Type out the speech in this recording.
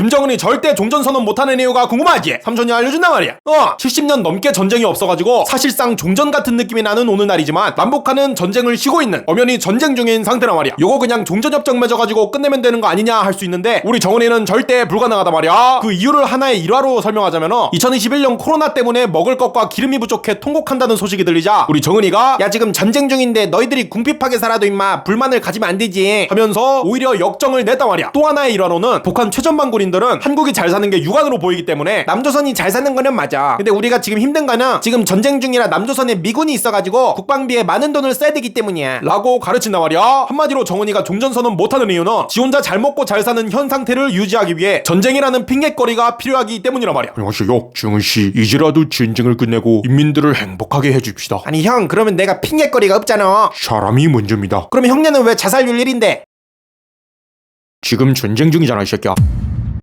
김정은이 절대 종전선언 못하는 이유가 궁금하지? 삼촌이 알려준단 말이야. 어, 70년 넘게 전쟁이 없어가지고 사실상 종전 같은 느낌이 나는 오늘날이지만 남북한은 전쟁을 쉬고 있는 엄연히 전쟁 중인 상태란 말이야. 요거 그냥 종전협정 맺어가지고 끝내면 되는 거 아니냐 할 수 있는데 우리 정은이는 절대 불가능하단 말이야. 그 이유를 하나의 일화로 설명하자면 2021년 코로나 때문에 먹을 것과 기름이 부족해 통곡한다는 소식이 들리자 우리 정은이가 야 지금 전쟁 중인데 너희들이 궁핍하게 살아도 임마 불만을 가지면 안 되지 하면서 오히려 역정을 냈단 말이야. 또 하나의 일화로는 북한 최전방 군인 들은 한국이 잘 사는 게 육안으로 보이기 때문에 남조선이 잘 사는 거는 맞아. 근데 우리가 지금 힘든 거는 지금 전쟁 중이라 남조선에 미군이 있어가지고 국방비에 많은 돈을 써야 되기 때문이야. 라고 가르친단 말이야. 한마디로 정은이가 종전선언 못하는 이유는 지 혼자 잘 먹고 잘 사는 현 상태를 유지하기 위해 전쟁이라는 핑계거리가 필요하기 때문이란 말이야. 안녕하세요. 정은 씨, 이제라도 전쟁을 끝내고 인민들을 행복하게 해줍시다. 아니 형 그러면 내가 핑계거리가 없잖아. 사람이 먼저입니다. 그러면 형네는 왜 자살률 1인데? 지금 전쟁 중이잖아, 이 새끼야.